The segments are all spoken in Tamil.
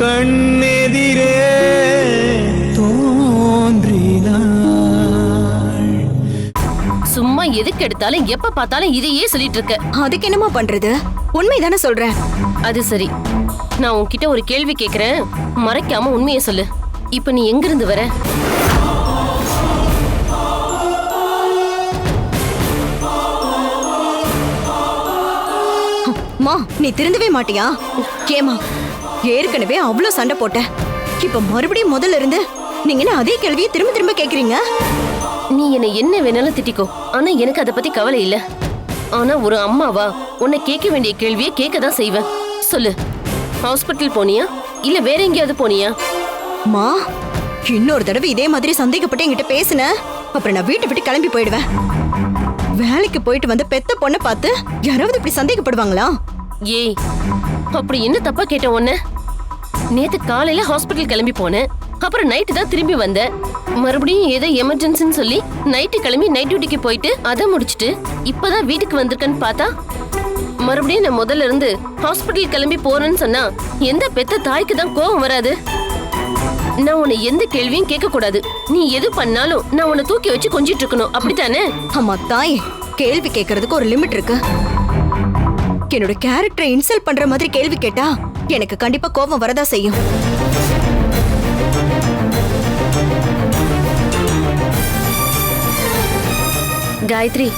கண்ணெதிரே தோன்றினாள். சும்மா எதுக்கு எடுத்தாலும் எப்ப பார்த்தாலும் இதையே சொல்லிட்டு இருக்க. அதுக்கு என்னமா பண்றது? உண்மைதானே சொல்றேன். அது சரி. நான் உன்கிட்ட ஒரு கேள்வி கேக்குறேன். மறைக்காம உண்மையை சொல்லு. இப்ப நீ எங்க இருந்து வர? மா நீ திருந்தவே மாட்டியா? கேமா ஏற்கனவே அவ்வளவு சண்டை போட்ட. இப்ப மறுபடியும் முதல்ல இருந்து நீங்க என்ன அதே கேள்வியை திரும்ப திரும்ப கேக்குறீங்க? நீ என்னை என்ன வேணாலும் திட்டிக்கோ. ஆனா எனக்கு அதை பத்தி கவலை இல்ல. ஆனா ஒரு அம்மாவா உன்னை கேட்க வேண்டிய கேள்வியை கேட்க தான் செய்வேன். சொல்லு. ஹாஸ்பிட்டல் போனியா? இல்ல வேற எங்கேயாவது போனியா? மா இன்னொரு தடவை இதே மாதிரி சந்தேகப்பட்டு என்கிட்ட பேசுன. அப்புறம் நான் வீட்டை விட்டு கிளம்பி போயிடுவேன். வேலைக்கு போயிட்டு வந்த பெத்த பொண்ணை பார்த்து யாராவது இப்படி சந்தேகப்படுவாங்களா? ஏய் அப்படி என்ன தப்பா கேட்ட உன்ன? நேத்து காலையில ஹாஸ்பிட்டல் கிளம்பி போனேன். அப்புறம் நைட்டு தான் திரும்பி வந்தேன். மறுபடியும் ஏதோ எமர்ஜென்சின்னு சொல்லி நைட்டு கிளம்பி நைட் டியூட்டிக்கு போயிட்டு அதை முடிச்சிட்டு இப்பதான் வீட்டுக்கு வந்திருக்கேன்னு பார்த்தா மறுபடியும் நான் முதல்ல இருந்து ஹாஸ்பிட்டல் கிளம்பி போறேன்னு சொன்னா எந்த பெத்த தாய்க்கு தான் கோவம் வராது? நான் உன்னை எந்த கேள்வியும் கேட்க கூடாது நீ எது பண்ணாலும் நான் உன்னை தூக்கி வச்சு கொஞ்சிட்டு இருக்கணும். அப்படித்தானே? ஆமா தாய். கேள்வி கேட்கறதுக்கு ஒரு லிமிட் இருக்கு. என்னோட கேரக்டரை இன்சல்ட் பண்ற மாதிரி கேள்வி கேட்டா எனக்கு கண்டிப்பா கோபம் வரதா செய்யும். காயத்ரி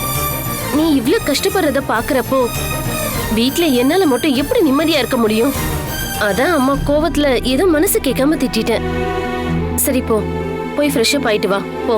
நீ இவ்ளோ கஷ்டப்படுறத பாக்குறப்போ வீட்ல என்னால மட்டும் எப்படி நிம்மதியா இருக்க முடியும்? அதான் அம்மா கோவத்துல ஏதோ மனசு கேட்காம திட்டிட்டேன். சரி போ. போய் ஃப்ரெஷ் அப் ஆயிட்டு வா. போ.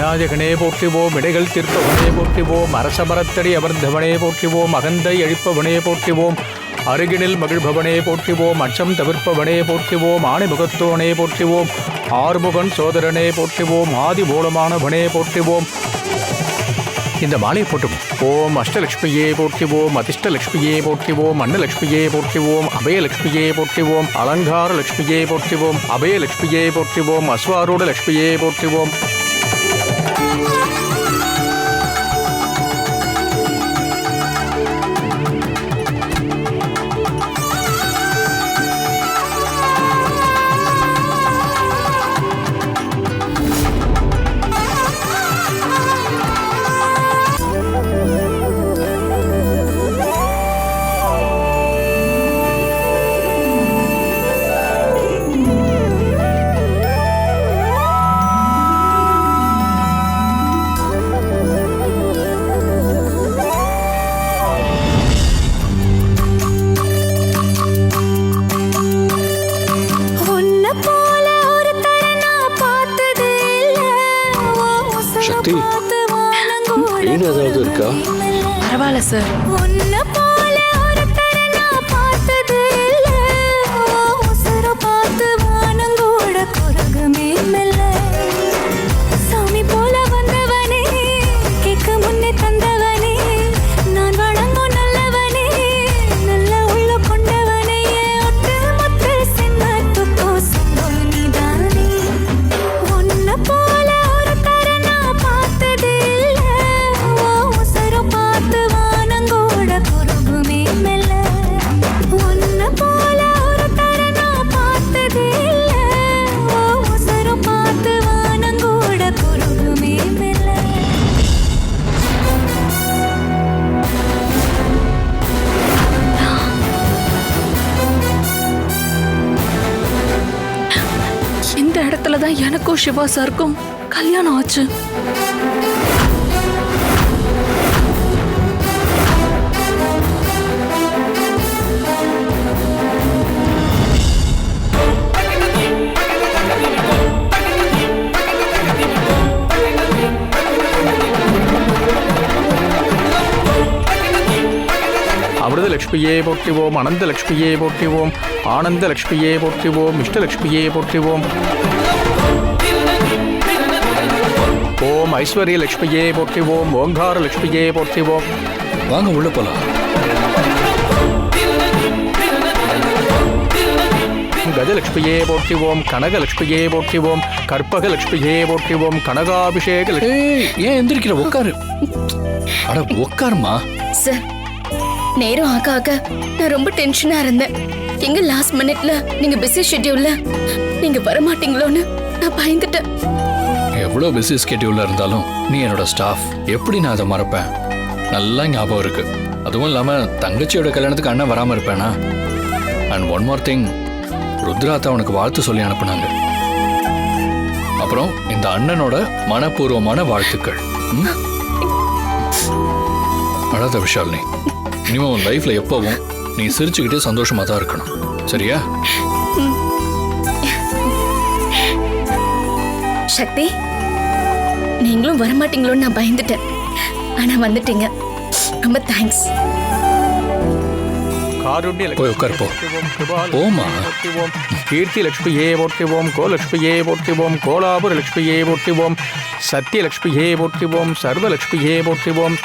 விநாயகனே போற்றுவோம் இடைகள் தீர்ப்பவனே போற்றுவோம் அரசமரத்தடி அமர்ந்தவனே போற்றுவோம் அகந்தை அழிப்பவனே போற்றுவோம் அருகினில் மகிழ்பவனே போற்றுவோம் அச்சம் தவிர்ப்பவனே போற்றுவோம் ஆணிமுகத்தோனே போற்றுவோம் ஆறுமுகன் சோதரனே போற்றுவோம் ஆதி மூலமானவனே போற்றுவோம். இந்த மாலை போட்டும் ஓம் அஷ்டலட்சுமியே போற்றுவோம் அதிர்ஷ்டலட்சுமியே போற்றுவோம் அன்னலட்சுமியே போற்றுவோம் அபயலட்சுமியே போற்றுவோம் அலங்கார லட்சுமியே போற்றுவோம் அபயலட்சுமியே போற்றுவோம் அஸ்வாரூட லட்சுமியே போற்றுவோம். பரவாயில்ல சார் எனக்கும் சிவா சாருக்கும் கல்யாணம் ஆச்சு. அமிர்த லட்சுமியே போற்றுவோம் அனந்த லட்சுமியே போற்றுவோம் ஆனந்த லட்சுமியே போற்றுவோம் இஷ்டலட்சுமியே போற்றுவோம். ஓம் ஐஸ்வர்ய லட்சுமியே போற்றிவோம் ஓங்கார லட்சுமியே போற்றிவோம் வாங்க உள்ள போலாம். கஜலட்சுமியே போற்றிவோம் கனகலட்சுமியே போற்றிவோம் கற்பகலட்சுமியே போற்றிவோம் கனகாபிஷேக ஏன் எந்திரிக்கிற? உட்காரு அட உட்காருமா சார் நேரம் ஆக ஆக நான் ரொம்ப டென்ஷனா இருந்தேன். எங்க லாஸ்ட் மினிட்ல நீங்க பிஸி ஷெட்யூல்ல நீங்க வரமாட்டீங்களோன்னு நான் பயந்துட்டேன். எவ்வளோ பிஸி ஸ்கெட்யூலில் இருந்தாலும் நீ என்னோட ஸ்டாஃப் எப்படி நான் அதை மறப்பேன்? நல்லா ஞாபகம் இருக்கு. அதுவும் இல்லாம தங்கச்சியோட கல்யாணத்துக்கு அண்ணன் வராமல் இருப்பேனா? அண்ட் ஒன் மோர் திங் ருத்ராத்தா உனக்கு வாழ்த்து சொல்லி அனுப்புனாங்க. அப்புறம் இந்த அண்ணனோட மனப்பூர்வமான வாழ்த்துக்கள். அழாத விஷாலினி இனிமே உன் லைஃப்ல எப்பவும் நீ சிரிச்சுக்கிட்டே சந்தோஷமா தான் இருக்கணும். சரியா? சக்தி? நீங்களும் வரமாட்டீங்களோன்னு நான் பயந்துட்டேன். ஆனா வந்துட்டீங்க. ரொம்ப தேங்க்ஸ் போய் உட்காரு, போ. போம்மா. போற்றிவோம் கீர்த்தி லட்சுமியே போற்றிவோம் கோலட்சுமியே போற்றிவோம் கோலாபுர லட்சுமியே போற்றிவோம் சத்யலட்சுமியே போற்றிவோம் சர்வலட்சுமியே போற்றிவோம் சந்தான லட்சுமியே போற்றிவோம்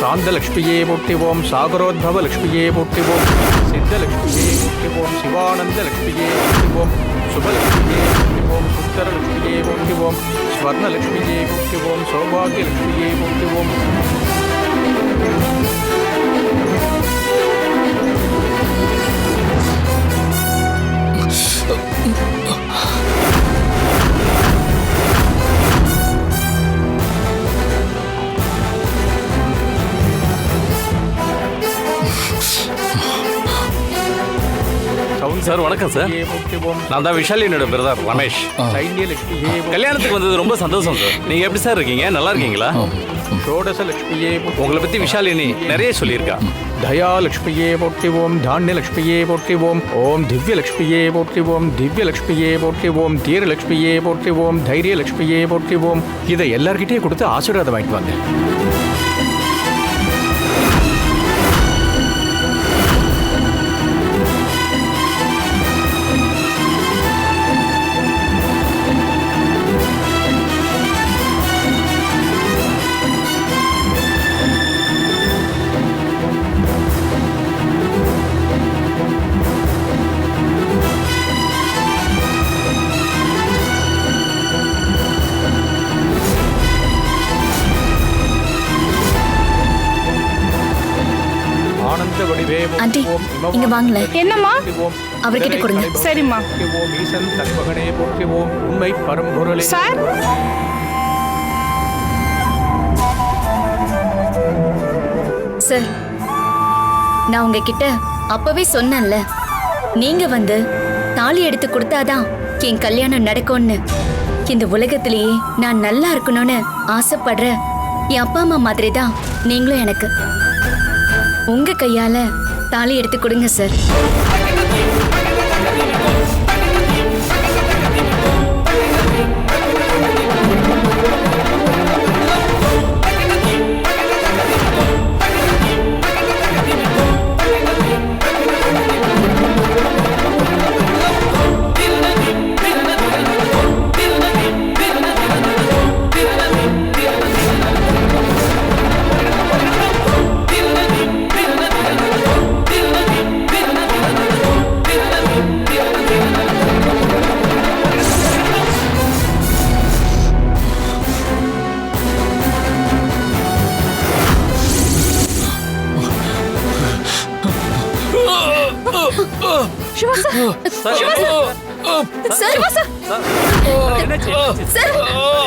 சாந்த லட்சுமியே போற்றிவோம் சாகரோத்பவ லட்சுமியே போற்றிவோம் சித்த லட்சுமியே போற்றிவோம் சிவானந்த லட்சுமியே போற்றிவோம் சுபலட்சுமியே போற்றிவோம் சுந்தர லட்சுமியே போற்றிவோம் ஸ்வர்ண சார் வணக்கம் சார். நான் தான் விஷாலினோட பிரதர் ரமேஷ். கல்யாணத்துக்கு வந்தது ரொம்ப சந்தோஷம் சார். நீங்க எப்படி சார் இருக்கீங்க? நல்லா இருக்கீங்களா. உங்களை பத்தி விஷாலினி நிறைய சொல்லியிருக்கா. தயாலட்சுமியே போற்றிவோம் தானியலட்சுமியே போற்றிவோம் ஓம் திவ்யலட்சுமியே போற்றிவோம் திவ்யலட்சுமியே போற்றிவோம் தீரலட்சுமியே போற்றிவோம் தைரியலட்சுமியே போற்றிவோம். இதை எல்லார்கிட்டயும் கொடுத்து ஆசீர்வாதம் வாங்கிட்டு வாங்க இங்க. வடிவே என்னம்மா? அவர்கிட்ட கொடுங்க. சரிம்மா. உண்மை பரம்பொருளே சார் சார் நான் உங்ககிட்ட அப்பவே சொன்னேன்ல நீங்க வந்து தாலி எடுத்து கொடுத்தாதான் என் கல்யாணம் நடக்கும்னு இந்த உலகத்திலேயே நான் நல்லா இருக்கணும்னு ஆசைப்படுற என் அப்பா அம்மா மாதிரி தான் நீங்களும் எனக்கு உங்க கையால தாலி எடுத்து கொடுங்க சார். சிவா சார். சார் என்னாச்சு? சார்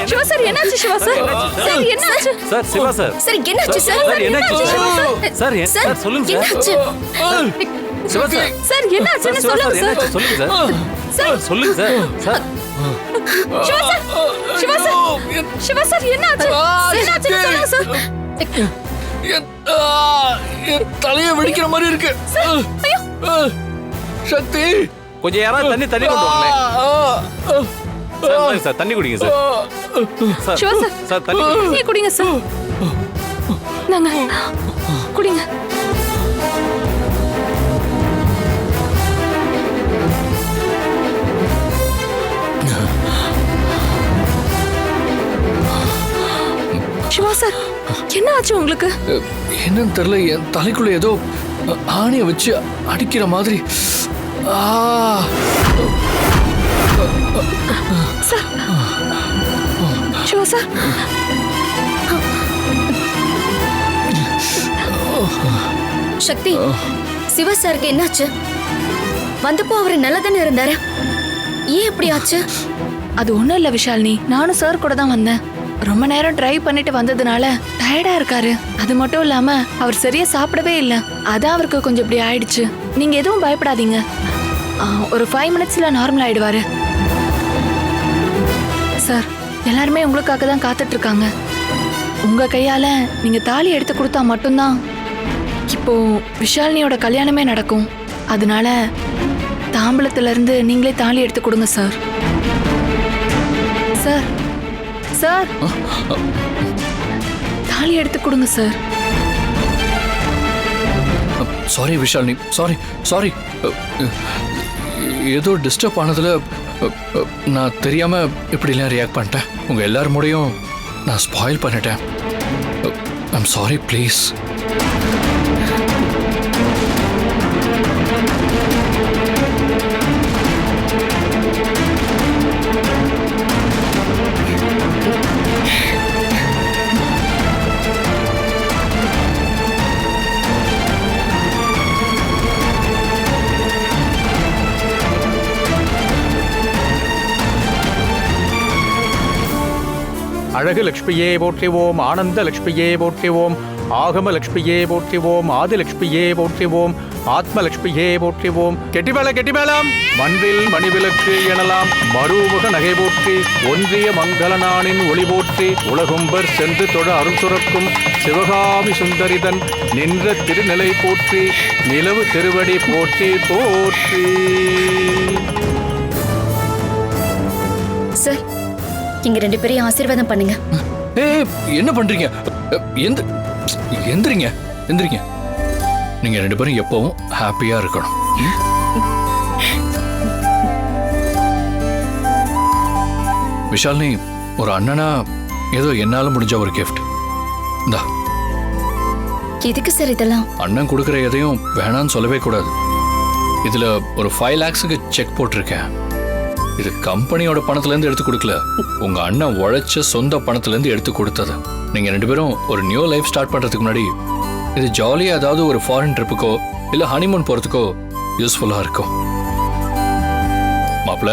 சிவா சார் என்னாச்சு சிவா சார்? சார் என்னாச்சு? Sir Siva sir. சார் என்னாச்சு? சார் என்னாச்சு? சிவா சார் சார் சொல்லுங்க என்னாச்சு? சிவா சார். சார் என்னாச்சுன்னு சொல்லுங்க என்னாச்சு? சார். சொல்லுங்க சார் சொல்லுங்க sir. Sir. Siva sir Siva sir Siva sir என்னாச்சு? என்னாச்சுன்னு சொல்லுங்க சார். என் தலைய வெடிக்கிற மாதிரி இருக்கு. சக்தி. கொஞ்சம் யாராவது தண்ணி தண்ணி கொண்டு வாங்களேன் சார் இந்தாங்க சார் தண்ணி குடிங்க sir. Sir Siva sir. Sir தண்ணி குடிங்க. குடிங்க சார். நாங்க குடிங்க. சிவா சார் என்ன ஆச்சு உங்களுக்கு? என்னன்னு தெரியல என் தலைக்குள்ள ஏதோ ஆணியை வச்சு அடிக்கிற மாதிரி. ஆ சிவா சார் சக்தி சிவா சாருக்கு என்னாச்சு வந்தப்போ அவரு நல்லா தானே இருந்தாரு ஏன் இப்படி ஆச்சு அது ஒண்ணும் இல்ல விஷாலினி நானும் சார் கூட தான் வந்தேன் ரொம்ப நேரம் டிரைவ் பண்ணிட்டு வந்ததுனால டயர்டா இருக்காரு அது மட்டும் இல்லாம அவர் சரியா சாப்பிடவே இல்லை அதான் அவருக்கு கொஞ்சம் இப்படி ஆயிடுச்சு நீங்க எதுவும் பயப்படாதீங்க ஒரு ஃபைவ் மினிட்ஸ்ல நார்மல் ஆயிடுவாரு. சார் எல்லாருமே உங்களுக்காக தான் காத்துட்டு இருக்காங்க உங்க கையால நீங்க தாலி எடுத்து கொடுத்தா மட்டும்தான் இப்போ விஷாலினியோட கல்யாணமே நடக்கும். அதனால தாம்பளத்துல இருந்து நீங்களே தாலி எடுத்து கொடுங்க சார் சார் சார் தாலி எடுத்து கொடுங்க sir sorry Vishalini. Sorry sorry ஏதோ டிஸ்டர்ப் ஆனதில் நான் தெரியாமல் இப்படிலாம் ரியாக்ட் பண்ணிட்டேன். உங்கள் எல்லார் மூடையும் நான் ஸ்பாயில் பண்ணிட்டேன். ஐம் சாரி ப்ளீஸ் அழகு லக்ஷ்மியே போற்றிவோம் ஆனந்த லக்ஷ்மியே போற்றிவோம் ஆகம லக்ஷ்மியே போற்றிவோம் ஆதிலக்ஷ்மியே போற்றிவோம் ஆத்ம லக்ஷ்மியே போற்றிவோம். கெட்டிமேள கெட்டிமேளம்! மண்வில் மணிவிலக்கு எனலாம். மறுமுக நகை போற்றி ஒன்றிய மங்களனானின் ஒளி போற்றி உலகும்பர் சென்று தொழ அருள் சுரக்கும் சிவகாமி சுந்தரிதன் நின்ற திருநிலை போற்றி நிலவு திருவடி போற்றி போற்றி. சார் இங்க ரெண்டு பேரையும் ஆசீர்வாதம் பண்ணுங்க. ஏ என்ன பண்றீங்க? எந்த எந்திரிங்க எந்திரிங்க. நீங்க ரெண்டு பேரும் எப்பவும் ஹாப்பியா இருக்கணும்? விஷாலினி ஒரு அண்ணனா ஏதோ என்னால முடிஞ்ச ஒரு கிஃப்ட் இந்தா. எதுக்கு சார் இதெல்லாம்? அண்ணன் கொடுக்குற எதையும் வேணான்னு சொல்லவே கூடாது. இதுல ஒரு ஃபைவ் லேக்ஸுக்கு செக் போட்டிருக்கேன். இது கம்பெனியோட பணத்துல இருந்து எடுத்து கொடுக்கல. உங்க அண்ணன் உழைச்ச சொந்த பணத்துல இருந்து எடுத்து கொடுத்தது. நீங்க ரெண்டு பேரும் ஒரு நியூ லைஃப் ஸ்டார்ட் பண்றதுக்கு முன்னாடி இது ஜாலியா ஏதாவது ஒரு ஃபாரின் ட்ரிப்புக்கோ இல்ல ஹனிமூன் போறதுக்கோ யூஸ்ஃபுல்லா இருக்கும். மாப்ள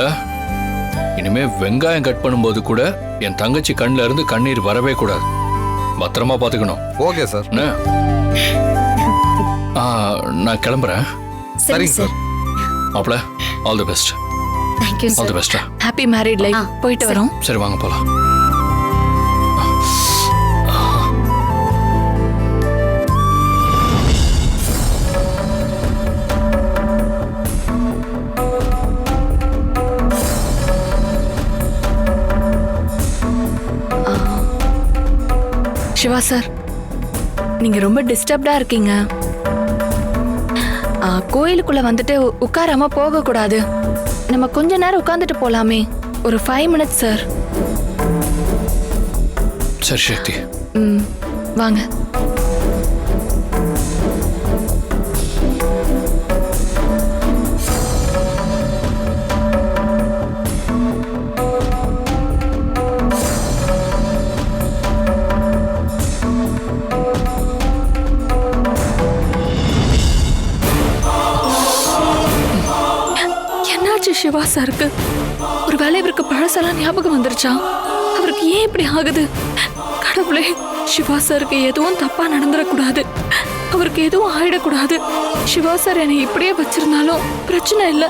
இனிமே வெங்காயம் கட் பண்ணும்போது கூட என் தங்கச்சி கண்ணுல இருந்து கண்ணீர் வரவே கூடாது. பத்திரமா பாத்துக்கணும். ஓகே சார் நான் கிளம்புறேன். சரிங்க சார் மாப்ள all the best thank you all the sir பெஸ்டா ஹாப்பி மேரிட் லைஃப் போயிட்டு. வரோம். சரி வாங்க போலாம். சிவா சார் நீங்க ரொம்ப டிஸ்டர்ப்டா இருக்கீங்க. ஆ, கோயிலுக்குள்ள வந்துட்டு உ- உட்காராம போக கூடாது நம்ம கொஞ்ச நேரம் உட்காந்துட்டு போலாமே. ஒரு ஃபைவ் மினிட்ஸ் சார் சரி சக்தி. ம் வாங்க. பெருசா இருக்கு. சாருக்கு ஒருவேளை இவருக்கு பழசெல்லாம் ஞாபகம் வந்துருச்சா? அவருக்கு ஏன் இப்படி ஆகுது? கடவுளே சிவா சாருக்கு எதுவும் தப்பா நடந்துடக்கூடாது அவருக்கு எதுவும் ஆயிடக்கூடாது. சிவா சார் என்னை இப்படியே வச்சிருந்தாலும் பிரச்சனை இல்லை.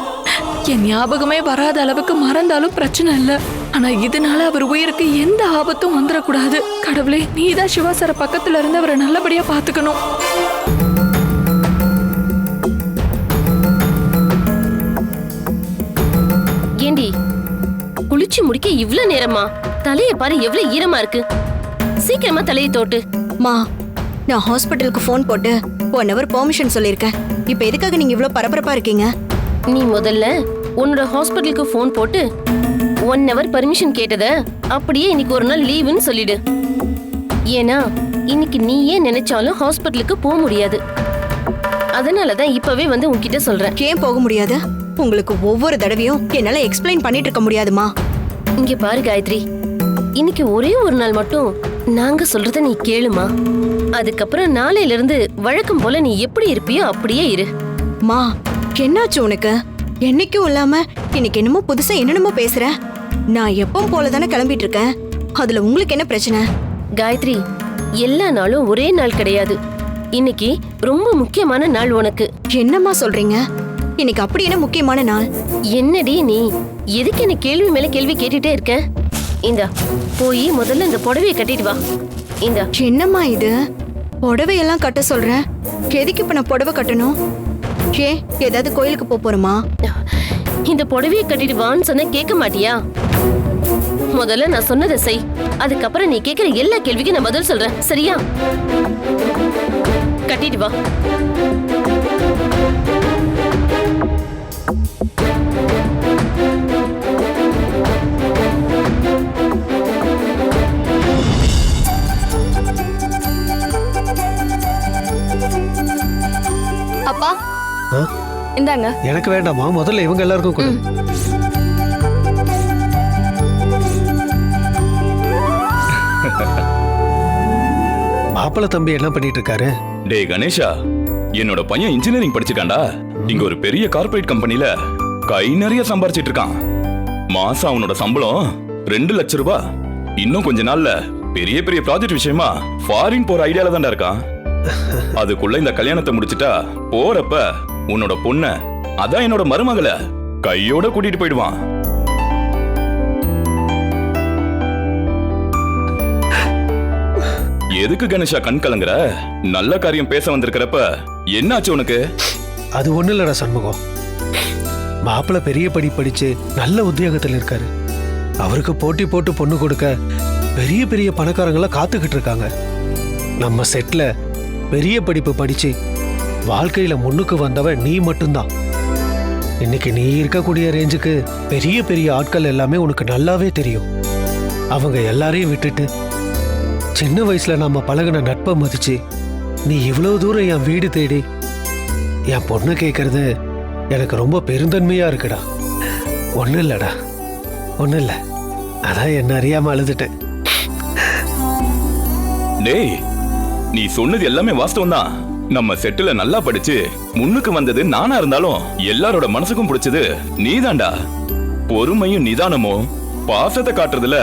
என் ஞாபகமே வராத அளவுக்கு மறந்தாலும் பிரச்சனை இல்லை. ஆனா இதனால அவர் உயிருக்கு எந்த ஆபத்தும் வந்துடக்கூடாது கடவுளே நீதான் சிவா சார பக்கத்துல இருந்து அவரை நல்லபடியா பாத்துக்கணும். குளிச்சு முடிக்க இவ்ளோ நேரமா? தலைய பாரு எவ்வளவு ஈரமா இருக்கு. சீக்கிரமா தலையை தோட்டு. மா நான் ஹாஸ்பிட்டலுக்கு ஃபோன் போட்டு ஒன் ஹவர் பெர்மிஷன் சொல்லியிருக்கேன். இப்போ எதுக்காக நீங்க இவ்வளோ பரபரப்பா இருக்கீங்க? நீ முதல்ல உன்னோட ஹாஸ்பிட்டலுக்கு ஃபோன் போட்டு ஒன் ஹவர் பர்மிஷன் கேட்டத அப்படியே இன்னைக்கு ஒரு நாள் லீவுன்னு சொல்லிடு. ஏன்னா இன்னைக்கு நீயே நினைச்சாலும் ஹாஸ்பிட்டலுக்கு போக முடியாது. அதனால தான் இப்பவே வந்து உன்கிட்ட சொல்றேன். ஏன் போக முடியாது? உங்களுக்கு ஒவ்வொரு தடவையும் என்னால எக்ஸ்பிளைன் பண்ணிட்டு இருக்க முடியாதுமா? இங்க பாரு காயத்ரி. இன்னைக்கு ஒரே ஒரு நாள் மட்டும் நாங்க சொல்றத நீ கேளுமா. அதுக்கப்புறம் நாளையில இருந்து வழக்கம் போல நீ எப்படி இருப்பியோ அப்படியே இரு. மா என்னாச்சு உனக்கு? என்னைக்கும் இல்லாம இன்னைக்கு என்னமோ புதுசா என்னென்னமோ பேசுற. நான் எப்பவும் போல தானே கிளம்பிட்டு இருக்கேன். அதுல உங்களுக்கு என்ன பிரச்சனை? காயத்ரி எல்லா நாளும் ஒரே நாள் கிடையாது. இன்னைக்கு ரொம்ப முக்கியமான நாள் உனக்கு. என்னம்மா சொல்றீங்க? இன்னைக்கு அப்படி என்ன முக்கியமான நாள்? என்னடி நீ? எதுக்கு என்ன கேள்வி மேல கேள்வி கேட்டுட்டே இருக்க? இந்தா போய் முதல்ல இந்த புடவைய கட்டிட்டு வா. இந்தா. என்னம்மா இது? புடவையெல்லாம் கட்ட சொல்றேன். எதுக்கு இப்ப நான் புடவை கட்டணும்? ஏ ஏதாவது கோயிலுக்கு போப் போறோமா? இந்த புடவைய கட்டிட்டு வான்னு சொன்ன கேட்க மாட்டியா? முதல்ல நான் சொன்னதை செய். அதுக்கப்புறம் நீ கேக்குற எல்லா கேள்விக்கும் நான் பதில் சொல்றேன். சரியா? கட்டிட்டு வா. ஆ? இந்தாங்க. எனக்கு வேண்டாமா? முதல்ல இவங்க எல்லாருக்கும் கொடு. மாப்பிள்ளை தம்பி என்ன பண்ணிட்டு இருக்காரு டேய் கணேஷா என்னோட பையன் இன்ஜினியரிங் படிச்சிருக்கான்டா. இங்க ஒரு பெரிய கார்ப்பரேட் கம்பெனில கை நிறைய சம்பாரிச்சிட்டு இருக்கான் மாசம் அவனோட சம்பளம் ரெண்டு லட்சம் ரூபாய் இன்னும் கொஞ்ச நாள்ல பெரிய பெரிய ப்ராஜெக்ட் விஷயமா ஃபாரின் போற ஐடியால தான்டா இருக்கான். அதுக்குள்ள இந்த கல்யாணத்தை முடிச்சிட்டா போறப்ப உன்னோட பொண்ண அதான் என்னோட மருமகளை கையோட கூட்டிட்டு போயிடுவான். எதுக்கு கணேஷா கண் கலங்குற? நல்ல காரியம் பேச வந்திருக்கிறப்ப என்னாச்சு உனக்கு? அது ஒண்ணு இல்லடா சண்முகம். மாப்பிள்ளை பெரிய படி படிச்சு நல்ல உத்தியோகத்தில் இருக்காரு. அவருக்கு போட்டி போட்டு பொண்ணு கொடுக்க பெரிய பெரிய பணக்காரங்களாம் காத்துக்கிட்டு இருக்காங்க. நம்ம செட்ல பெரிய படிப்பு படிச்சு வாழ்க்கையில முன்னுக்கு வந்தவன் நீ மட்டும்தான். இன்னைக்கு நீ இருக்கக்கூடிய ரேஞ்சுக்கு பெரிய பெரிய ஆட்கள் எல்லாமே உனக்கு நல்லாவே தெரியும். அவங்க எல்லாரையும் விட்டுட்டு சின்ன வயசுல நாம பழகுன நட்பை மதிச்சு நீ இவ்வளவு தூரம் என் வீடு தேடி என் பொண்ணு கேட்கறது எனக்கு ரொம்ப பெருந்தன்மையா இருக்குடா. ஒன்றும் இல்லடா. ஒன்றும் இல்லை. அதான் என்ன அறியாம அழுதுட்டேன். டேய் நீ சொன்னது எல்லாமே வாஸ்தவம் தான் நம்ம செட்டுல நல்லா படிச்சு முன்னுக்கு வந்தது நானா இருந்தாலும் எல்லாரோட மனசுக்கும் பிடிச்சது நீதான்டா. பொறுமையும் நிதானமும் பாசத்தை காட்டுறதுல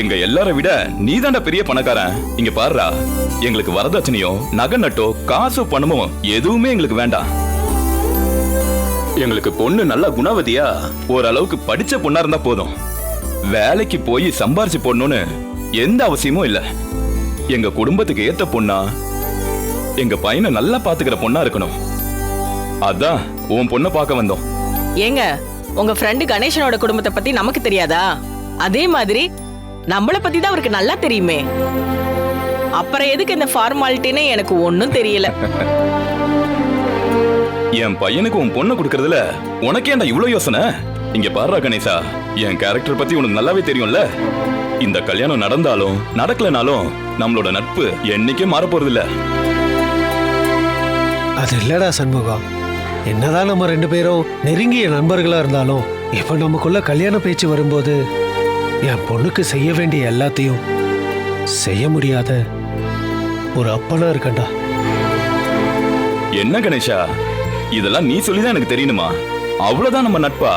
எங்க எல்லார விட நீதான்டா பெரிய பணக்காரன். இங்க பாருடா எங்களுக்கு வரதட்சணையோ நகை நட்டோ காசோ பணமோ எதுவுமே எங்களுக்கு வேண்டாம். எங்களுக்கு பொண்ணு நல்லா குணவதியா? ஓரளவுக்கு படிச்ச பொண்ணா இருந்தா போதும். வேலைக்கு போய் சம்பாரிச்சு போடணும்னு எந்த அவசியமும் இல்ல. எங்க குடும்பத்துக்கு ஏத்த பொண்ணா? எங்க பையனை நல்லா பாத்துக்கிற பொண்ணா இருக்கணும். அதான் உன் பொண்ணை பார்க்க வந்தோம். ஏங்க உங்க ஃப்ரெண்டு கணேசனோட குடும்பத்தை பத்தி நமக்கு தெரியாதா? அதே மாதிரி நம்மள பத்தி தான் அவருக்கு நல்லா தெரியுமே. அப்புறம் எதுக்கு இந்த ஃபார்மாலிட்டின்னு எனக்கு ஒன்னும் தெரியல. என் பையனுக்கு உன் பொண்ணை கொடுக்கறதுல உனக்கேண்டா இவ்ளோ யோசனை? இங்க பாருடா கணேசா என் கேரக்டர் பத்தி உனக்கு நல்லாவே தெரியும்ல. இந்த கல்யாணம் நடந்தாலும் நடக்கலனாலும் நம்மளோட நட்பு என்னைக்கும் மாற போறதில்ல அது இல்லடா சண்முகம் என்னதான் நம்ம ரெண்டு பேரும் நெருங்கிய நண்பர்களா இருந்தாலும் இப்ப நமக்குள்ள கல்யாண பேச்சு வரும்போது என் பொண்ணுக்கு செய்ய வேண்டிய எல்லாத்தையும் செய்ய முடியாத ஒரு அப்பனா இருக்கண்டா. என்ன கணேஷா இதெல்லாம் நீ சொல்லிதான் எனக்கு தெரியணுமா? அவ்வளவுதான் நம்ம நட்பா?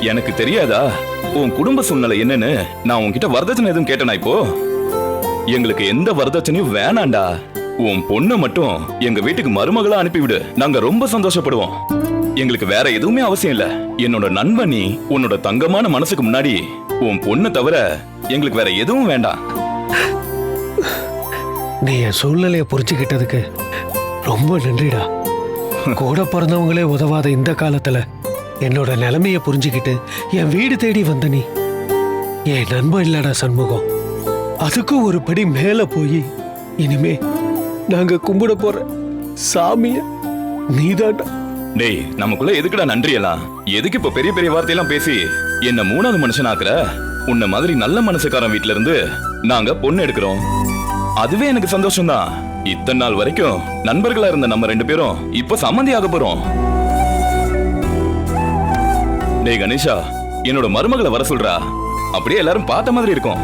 எனக்கு தெரியாதா? உன் குடும்ப சூழ்நிலை என்னன்னு நான் உன்கிட்ட வரதட்சணை எதுவும் கேட்டனா இப்போ? எங்களுக்கு எந்த வரதட்சணையும் வேணாண்டா. உன் பொண்ணை மட்டும் எங்க வீட்டுக்கு மருமகளா அனுப்பிவிடு. நாங்க ரொம்ப சந்தோஷப்படுவோம். எங்களுக்கு வேற எதுவுமே அவசியம் இல்ல. என்னோட நண்பன் நீ உன்னோட தங்கமான மனசுக்கு முன்னாடி உன் பொண்ணை தவிர எங்களுக்கு வேற எதுவும் வேண்டாம். நீ என் சூழ்நிலையை புரிஞ்சுக்கிட்டதுக்கு ரொம்ப நன்றிடா. கூட பிறந்தவங்களே உதவாத இந்த காலத்துல என்னோட நிலைமைய புரிஞ்சுக்கிட்டு என் வீடு தேடி வந்த நீ. என் நண்பன் இல்லடா சண்முகம். அதுக்கும் ஒரு படி மேல போய் இனிமே நாங்க கும்பிட போற சாமிய நீதாண்டா. டேய் நமக்குள்ள எதுக்குடா நன்றி எல்லாம்? எதுக்கு இப்ப பெரிய பெரிய வார்த்தையெல்லாம் பேசி என்ன மூணாவது மனுஷனாக்குற? உன்ன மாதிரி நல்ல மனசுக்காரன் வீட்ல இருந்து நாங்க பொண்ணு எடுக்கிறோம். அதுவே எனக்கு சந்தோஷம் தான் இத்தனை நாள் வரைக்கும் நண்பர்களா இருந்த நம்ம ரெண்டு பேரும் இப்ப சம்மந்தி ஆக போறோம். டேய் கணேஷா என்னோட மருமகளை வர சொல்றா. அப்படியே எல்லாரும் பார்த்த மாதிரி இருக்கும்.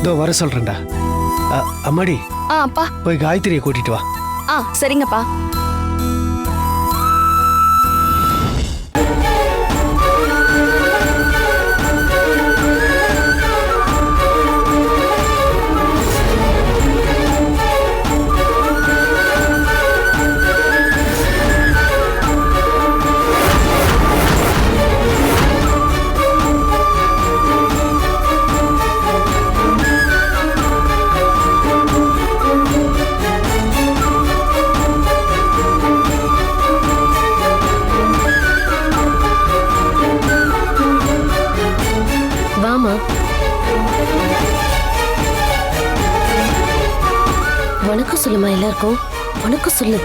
இதோ வர சொல்றேன்டா. அம்மாடி ஆ அப்பா. போய் காயத்ரியை கூட்டிட்டு வா. ஆ சரிங்கப்பா. எல்லாருக்கும் வணக்கம் சொல்லு.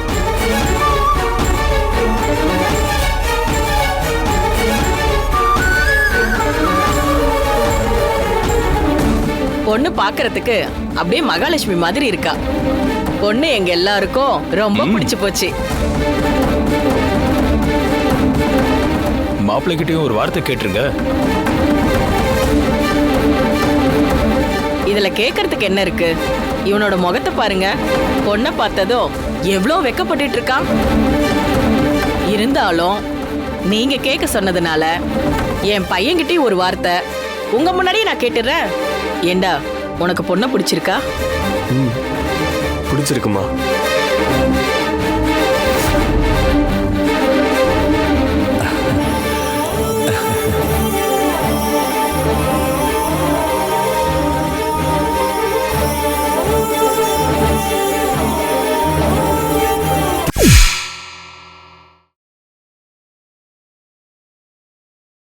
பொண்ணு பாக்குறதுக்கு அப்படியே மகாலட்சுமி மாதிரி இருக்கா. பொண்ணு எங்க எல்லாருக்கும் ரொம்ப பிடிச்சு போச்சு. மாப்பிள்ளைகிட்டயும் ஒரு வார்த்தை கேட்டுருங்க. இதுல கேக்குறதுக்கு என்ன இருக்கு? இவனோட முகத்தை பாருங்க. பொண்ணை பார்த்ததோ எவ்வளோ வெக்கப்பட்டு இருக்கான் இருந்தாலும் நீங்க கேட்க சொன்னதுனால என் பையன்கிட்டயும் ஒரு வார்த்தை. உங்க முன்னாடியே நான் கேட்டுறேன். ஏண்டா உனக்கு பொண்ணை பிடிச்சிருக்கா? பிடிச்சிருக்குமா?